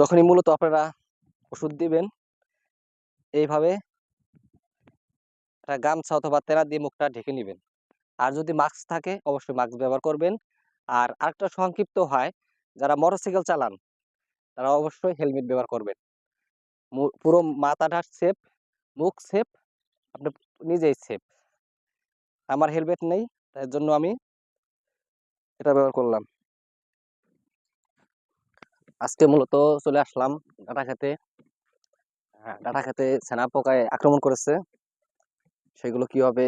যখনই মূলত আপনারা ওষুধ দিবেন, এইভাবে একটা গামছা অথবা তেলা দিয়ে মুখটা ঢেকে নেবেন। আর যদি মাস্ক থাকে, অবশ্যই মাস্ক ব্যবহার করবেন। আর আরেকটা সংক্ষিপ্ত হয়, যারা মোটরসাইকেল চালান, তারা অবশ্যই হেলমেট ব্যবহার করবেন। পুরো মাথাটা সেফ, মুখ সেফ, আপনি নিজেই সেফ। আমার হেলমেট নেই তার জন্য আমি এটা ব্যবহার করলাম। আজকে মূলত চলে আসলাম ডাটা খেতে। হ্যাঁ ডাটা খেতে সেনা পোকায় আক্রমণ করেছে। সেগুলো কীভাবে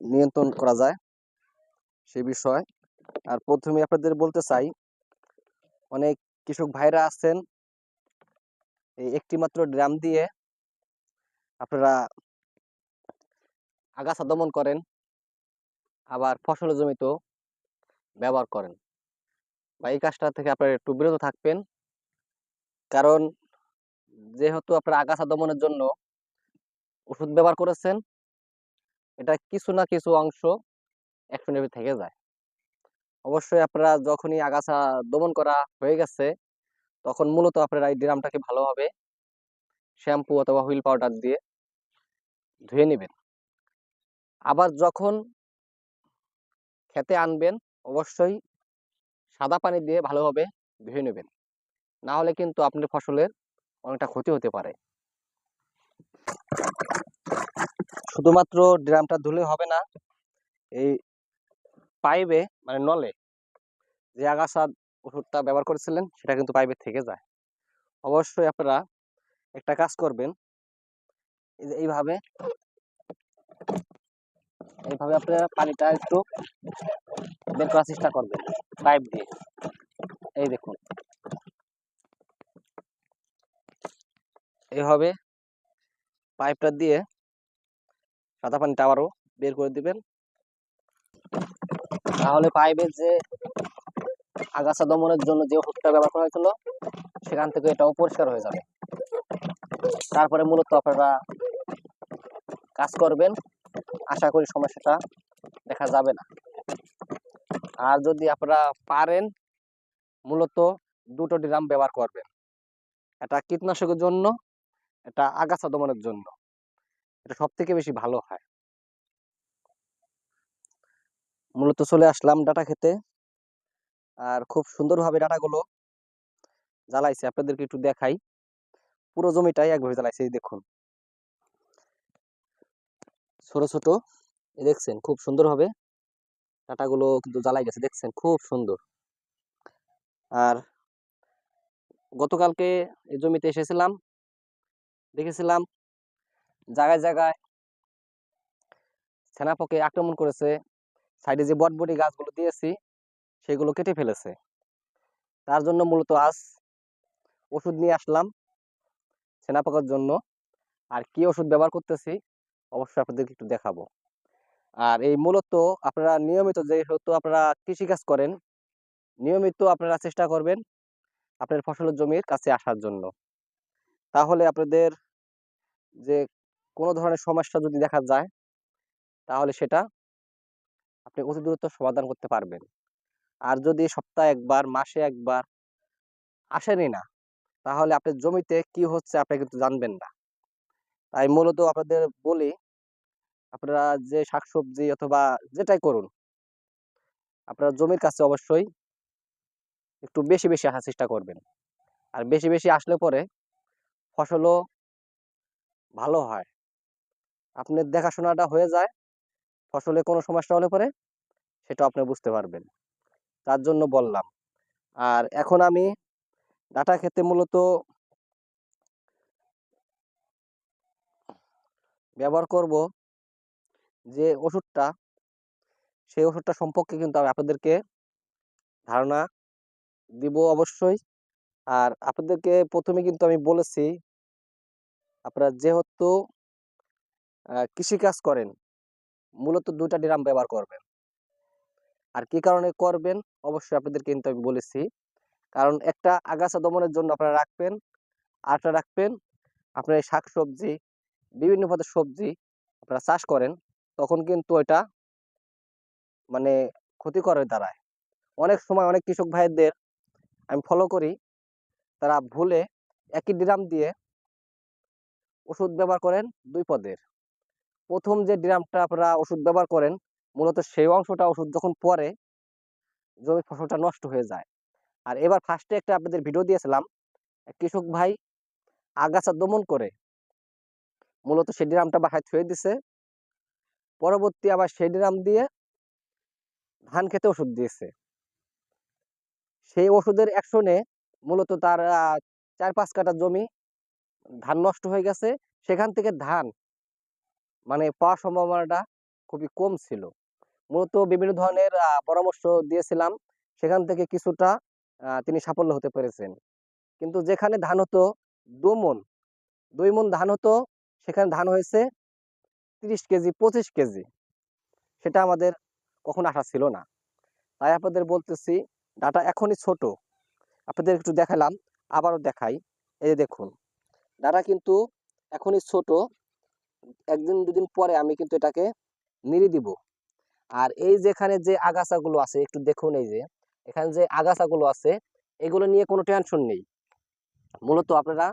নিয়ন্ত্রণ করা যায় সে বিষয়। আর প্রথমে আপনাদের বলতে চাই, অনেক কৃষক ভাইরা আছেন, এই একটি মাত্র ড্রাম দিয়ে আপনারা আগাছা দমন করেন, আবার ফসল জমিতেও ব্যবহার করেন। বা এই কাজটা থেকে আপনারা একটু বিরত থাকবেন। কারণ যেহেতু আপনারা আগাছা দমনের জন্য ওষুধ ব্যবহার করেছেন, এটা কিছু না কিছু অংশ অ্যাকশনের থেকে যায়। অবশ্যই আপনারা যখনই আগাছা দমন করা হয়ে গেছে, তখন মূলত আপনারা এই ড্রামটাকে ভালোভাবে শ্যাম্পু অথবা হুইল পাউডার দিয়ে ধুয়ে নেবেন। আবার যখন খেতে আনবেন, অবশ্যই সাদা পানি দিয়ে ভালোভাবে ধুয়ে নেবেন। না হলে কিন্তু আপনার ফসলের অনেকটা ক্ষতি হতে পারে। শুধুমাত্র ড্রামটা ধুলে হবে না, এই পাইপে মানে নলে যে আগাছা ওষুধটা ব্যবহার করেছিলেন, সেটা কিন্তু পাইপে থেকে যায়। অবশ্যই আপনারা একটা কাজ করবেন এইভাবে এইভাবে আপনারা পানিটা একটু বের করার চেষ্টা করবেন, পাইপ দিয়ে। এই দেখুন। এইভাবে পাইপটা দিয়ে সাদা পানিটা আবারও বের করে দিবেন। তাহলে পাইপের যে আগাছা দমনের জন্য যে ওষুধটা ব্যবহার করা হয়েছিল, সেখান থেকে এটাও পরিষ্কার হয়ে যাবে। তারপরে মূলত আপনারা কাজ করবেন আশা করি সমস্যাটা দেখা যাবে না। আর যদি আপনারা পারেন, মূলত দুটো ড্রাম ব্যবহার করবেন। এটা কীটনাশকের জন্য, এটা আগাছা দমনের জন্য। এটা সব থেকে বেশি ভালো হয়। মূলত চলে আসলাম ডাটা খেতে। আর খুব সুন্দরভাবে ডাটাগুলো জ্বালাইছে। আপনাদেরকে একটু দেখাই। পুরো জমিটাই একভাবে জ্বালাইছে দেখুন। ছোট ছোট। দেখছেন, খুব সুন্দরভাবে ডাটাগুলো কিন্তু জ্বালাই গেছে, দেখছেন? খুব সুন্দর। আর গতকালকে এই জমিতে এসেছিলাম, দেখেছিলাম জায়গায় জায়গায় সেনাপকে আক্রমণ করেছে, সাইডে যে বটবটি গাছগুলো দিয়েছি, সেগুলো কেটে ফেলেছে। তার জন্য মূলত আজ ওষুধ নিয়ে আসলাম সেনাপোকার জন্য। আর কি ওষুধ ব্যবহার করতেছি? অবশ্যই আপনাদেরকে একটু দেখাবো। আর এই মূলত আপনারা নিয়মিত যেহেতু আপনারা কৃষিকাজ করেন, নিয়মিত আপনারা চেষ্টা করবেন আপনার ফসলের জমির কাছে আসার জন্য। তাহলে আপনাদের যে কোনো ধরনের সমস্যা যদি দেখা যায়, তাহলে সেটা আপনি অতি দ্রুত সমাধান করতে পারবেন। আর যদি সপ্তাহে একবার, মাসে একবার আসেনই না, তাহলে আপনার জমিতে কি হচ্ছে আপনি কিন্তু জানবেন না। তাই মূলত আপনাদের বলি আপনারা যে শাকসবজি অথবা যেটাই করুন, আপনারা জমির কাছে অবশ্যই একটু বেশি বেশি আসার চেষ্টা করবেন। আর বেশি বেশি আসলে পরে ফসলও ভালো হয়। আপনার দেখাশোনাটা হয়ে যায়, ফসলে কোনো সমস্যা হলে পরে সেটা আপনি বুঝতে পারবেন। তার জন্য বললাম। আর এখন আমি ডাটা খেতে মূলত ব্যবহার করব যে ওষুধটা, সেই ওষুধটা সম্পর্কে কিন্তু আমি আপনাদেরকে ধারণা দিব অবশ্যই। আর আপনাদেরকে প্রথমে কিন্তু আমি বলেছি, আপনারা যেহেতু কৃষি কাজ করেন, মূলত দুটা ড্রাম ব্যবহার করবেন। আর কি কারণে করবেন? অবশ্যই আপনাদেরকে কিন্তু আমি বলেছি। কারণ একটা আগাছা দমনের জন্য আপনারা রাখবেন আরটা রাখবেন, আপনার এই শাকসবজি, বিভিন্ন পদের সবজি আপনারা চাষ করেন। তখন কিন্তু এটা মানে ক্ষতিকর হয়ে দাঁড়ায়। অনেক সময় অনেক কৃষক ভাইদের আমি ফলো করি, তারা ভুলে একই ড্রাম দিয়ে ওষুধ ব্যবহার করেন দুই পদের। প্রথম যে ড্রামটা আপনারা ওষুধ ব্যবহার করেন, মূলত সেই অংশটা ওষুধ যখন পরে, জমির ফসলটা নষ্ট হয়ে যায়। আর এবার ফার্স্টে একটা আপনাদের ভিডিও দিয়েছিলাম কৃষক ভাই আগাছা দমন করে, মূলত সেই ড্রামটা বাসায় থুয়ে দিছে। পরবর্তী আবার সেই ড্রাম দিয়ে ধান খেতে ওষুধ দিয়েছে। সেই ওষুধের অ্যাকশনে মূলত তার চার পাঁচ কাঠা জমি ধান নষ্ট হয়ে গেছে। সেখান থেকে ধান মানে পাওয়ার সম্ভাবনাটা খুবই কম ছিল। মূলত বিভিন্ন ধরনের পরামর্শ দিয়েছিলাম। সেখান থেকে কিছুটা তিনি সাফল্য হতে পেরেছেন। কিন্তু যেখানে ধান হতো দু মন দুই মন ধান হতো, সেখানে ধান হয়েছে তিরিশ কেজি, পঁচিশ কেজি, সেটা আমাদের কখনো আশা ছিল না। তাই আপনাদের বলতেছি, ডাটা এখনই ছোট। আপনাদের একটু দেখালাম, আবারও দেখাই। এই দেখুন, ডাটা কিন্তু এখনই ছোট। একদিন, দুদিন পরে আমি কিন্তু এটাকে নিড়ি দিব। আর এই যেখানে যে আগাছাগুলো আছে, একটু দেখুন এই যে, এখানে যে আগাছাগুলো আছে, এগুলো নিয়ে কোনো টেনশন নেই। মূলত আপনারা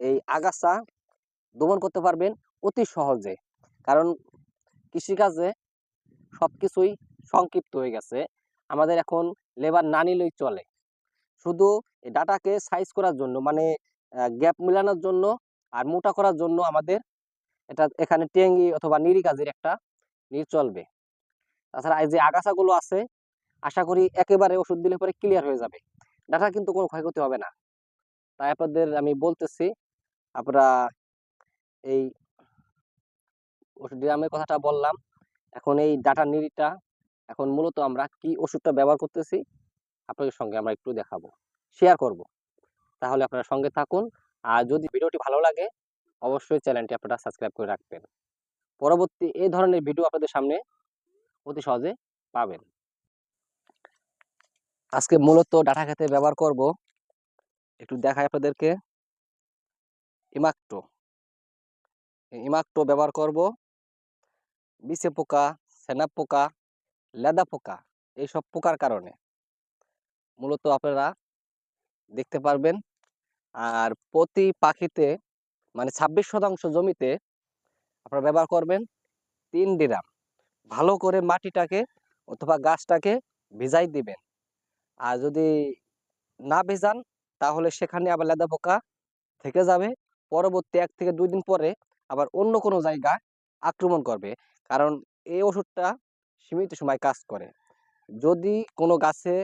এই আগাছা দমন করতে পারবেন অতি সহজে। কারণ কৃষিকাজে সবকিছুই সংক্ষিপ্ত হয়ে গেছে। আমাদের এখন লেবার না নিলেই চলে। শুধু ডাটাকে সাইজ করার জন্য মানে গ্যাপ মেলানোর জন্য আর মোটা করার জন্য আমাদের এটা এখানে টেঙ্গি অথবা নিরি কাজের একটা নির চলবে। তাছাড়া এই যে আগাছাগুলো আছে, আশা করি একেবারে ওষুধ দিলে পরে ক্লিয়ার হয়ে যাবে। ডাটা কিন্তু কোনো ক্ষয়ক্ষতি হবে না। তাই আপনাদের আমি বলতেছি, আপনারা এই ওষুধ ড্রামের কথাটা বললাম। এখন এই ডাটা নিরিটা, এখন মূলত আমরা কি ওষুধটা ব্যবহার করতেছি, আপনাদের সঙ্গে আমরা একটু দেখাবো শেয়ার করব। তাহলে আপনারা সঙ্গে থাকুন। আর যদি ভিডিওটি ভালো লাগে, অবশ্যই চ্যানেলটি আপনারা সাবস্ক্রাইব করে রাখবেন। পরবর্তী এই ধরনের ভিডিও আপনাদের সামনে অতি সহজে পাবেন। আজকে মূলত ডাটা খেতে ব্যবহার করব, একটু দেখাই আপনাদেরকে ইমাক্টো ইমাক্টো ব্যবহার করব। বিছে পোকা, সেনা পোকা, লেদা পোকা, এইসব পোকার কারণে। মূলত আপনারা দেখতে পারবেন, আর প্রতি পাখিতে মানে ছাব্বিশ শতাংশ জমিতে আপনারা ব্যবহার করবেন তিন ডিরাম। ভালো করে মাটিটাকে অথবা গাছটাকে ভিজাই দিবেন। আর যদি না ভেজান, তাহলে সেখানে আবার লেদা পোকা থেকে যাবে। পরবর্তী এক থেকে দুই দিন পরে আবার অন্য কোনো জায়গায় আক্রমণ করবে। কারণ এই ওষুধটা সীমিত সময় কাজ করে। যদি কোনো গাছে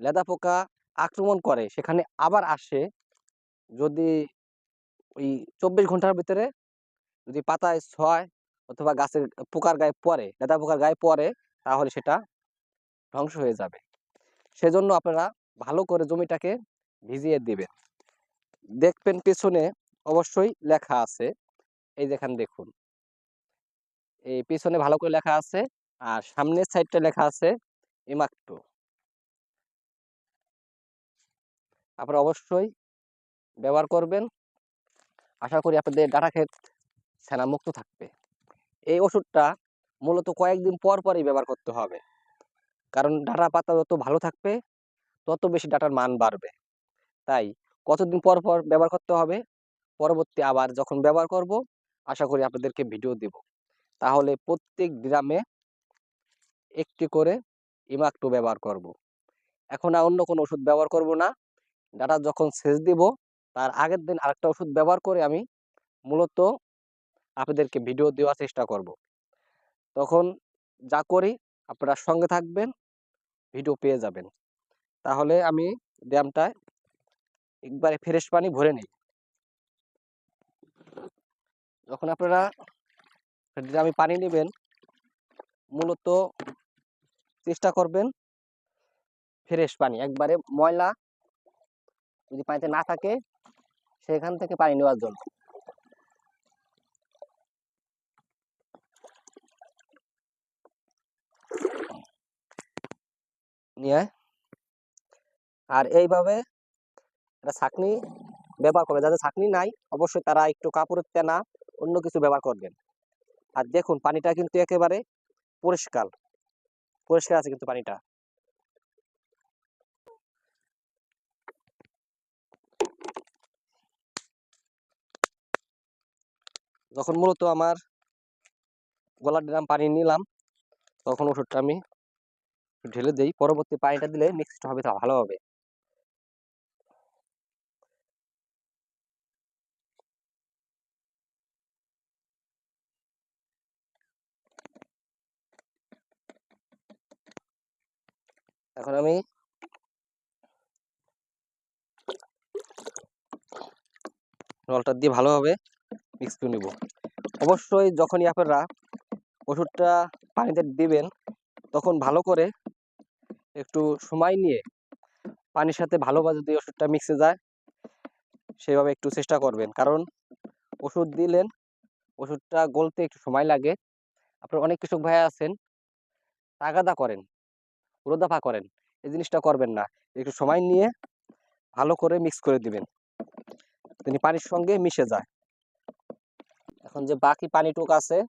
লেদা পোকা আক্রমণ করে, সেখানে আবার আসে, যদি ওই চব্বিশ ঘণ্টার ভিতরে যদি পাতায় ছয় অথবা গাছের পোকার গায়ে পড়ে, লেদা পোকার গায়ে পড়ে, তাহলে সেটা ধ্বংস হয়ে যাবে। সেজন্য আপনারা ভালো করে জমিটাকে ভিজিয়ে দিবেন। দেখবেন পেছনে অবশ্যই লেখা আছে, এই যেখানে দেখুন। এই পিছনে ভালো করে লেখা আছে আর সামনের সাইডটা লেখা আছে ইমাক্টো আপনারা অবশ্যই ব্যবহার করবেন। আশা করি আপনাদের ডাটা ক্ষেত সেনা মুক্ত থাকবে। এই ওষুধটা মূলত কয়েকদিন পর পরই ব্যবহার করতে হবে। কারণ ডাটা পাতা যত ভালো থাকবে, তত বেশি ডাটার মান বাড়বে। তাই কতদিন পর পর ব্যবহার করতে হবে, পরবর্তী আবার যখন ব্যবহার করব, আশা করি আপনাদেরকে ভিডিও দিব। তাহলে প্রত্যেক গ্রামে একটি করে ইমাক্টো ব্যবহার করব। এখন আর অন্য কোনো ওষুধ ব্যবহার করব না ডাটা যখন সেচ দিব, তার আগের দিন আরেকটা ওষুধ ব্যবহার করে আমি মূলত আপনাদেরকে ভিডিও দেওয়ার চেষ্টা করব। তখন যা করি, আপনারা সঙ্গে থাকবেন, ভিডিও পেয়ে যাবেন তাহলে আমি ড্যামটায় একবারে ফ্রেশ পানি ভরে নিই যখন আপনারা ড্রামে পানি নেবেন, মূলত চেষ্টা করবেন ফ্রেশ পানি, একবারে ময়লা যদি পানিতে না থাকে, সেখান থেকে পানি নেওয়ার জন্য। নিয়ে, আর এইভাবে একটা ছাকনি ব্যবহার করবে যাদের ছাকনি নাই, অবশ্যই তারা একটু কাপড়ের তেনা অন্য কিছু ব্যবহার করবেন। আর দেখুন, পানিটা কিন্তু একেবারে পরিষ্কার। পরিষ্কার আছে কিন্তু পানিটা। যখন মূলত আমার গলার ড্রাম পানি নিলাম, তখন ওষুধটা আমি ঢেলে দিই। পরবর্তী পানিটা দিলে মিক্সড হবে তা, ভালো হবে। এখন আমি জলটা দিয়ে ভালোভাবে মিক্স করে নেব। অবশ্যই যখনই আপনারা ওষুধটা পানিতে দিবেন, তখন ভালো করে একটু সময় নিয়ে পানির সাথে ভালোভাবে যদি ওষুধটা মিক্সে যায়, সেভাবে একটু চেষ্টা করবেন। কারণ ওষুধ দিলেন, ওষুধটা গলতে একটু সময় লাগে। আপনার অনেক কৃষক ভাই আছেন, তাগাদা করেন। রোদাফা করেন। এই জিনিসটা করবেন না। একটু সময় নিয়ে ভালো করে মিক্স করে দিবেন। তিনি পানির সঙ্গে মিশে যায়। এখন যে বাকি পানিটুক আছে,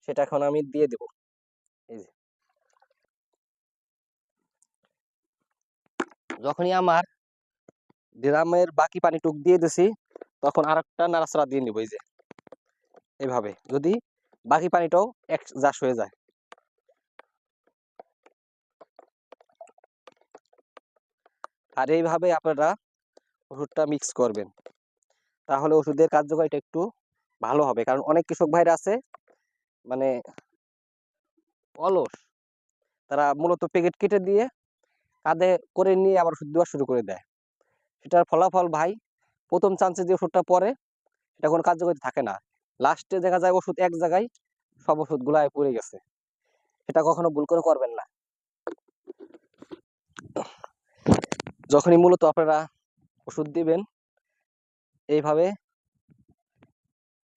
সেটা এখন আমি দিয়ে দেব। এই যে। যখনই আমার ড্রামের বাকি পানিটুক দিয়ে দিছি, তখন আর একটা নাড়াচাড়া দিয়ে নিব, এই যে। এইভাবে যদি বাকি পানিটাও এক জাস হয়ে যায়। আর এইভাবে আপনারা ওষুধটা মিক্স করবেন। তাহলে ওষুধের কার্যকারিতা একটু ভালো হবে। কারণ অনেক কৃষক ভাইরা আছে মানে অলস। তারা মূলত প্যাকেট কেটে দিয়ে কাঁধে করে নিয়ে আবার ওষুধ দেওয়া শুরু করে দেয়। সেটার ফলাফল ভাই, প্রথম চান্সে যে ওষুধটা পরে, সেটা কোনো কার্যকারিতা থাকে না। লাস্টে দেখা যায় ওষুধ এক জায়গায় সব ওষুধগুলাই পড়ে গেছে। সেটা কখনো ভুল করে করবেন না। যখনই মূলত আপনারা ওষুধ দিবেন, এইভাবে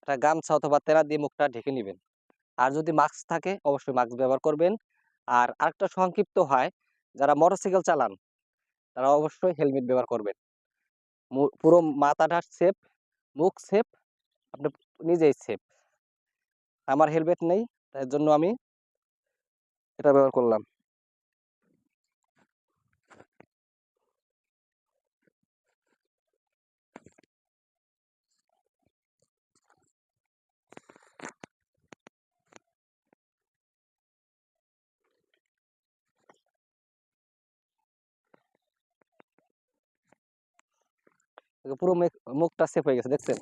একটা গামছা অথবা তেরা দিয়ে মুখটা ঢেকে নেবেন। আর যদি মাস্ক থাকে, অবশ্যই মাস্ক ব্যবহার করবেন। আর আরেকটা সংক্ষিপ্ত হয়, যারা মোটরসাইকেল চালান, তারা অবশ্যই হেলমেট ব্যবহার করবেন। পুরো মাথাটা সেফ, মুখ সেফ, আপনি নিজেই সেফ। আমার হেলমেট নেই তার জন্য আমি এটা ব্যবহার করলাম। পুরো মুখ- মুখটা সেফ হয়ে গেছে, দেখছেন?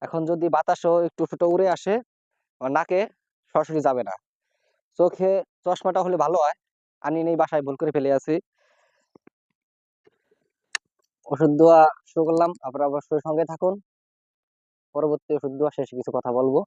এখন যদি বাতাসও একটু ছোট উড়ে আসে নাকে সরাসরি যাবে না। চোখে চশমাটা হলে ভালো হয়, আনি নেই, বাসায় ভুল করে ফেলে আছি। ওষুধ দেওয়া শুরু করলাম, আপনারা অবশ্যই সঙ্গে থাকুন। পরবর্তী ওষুধ দেওয়া শেষে কিছু কথা বলব।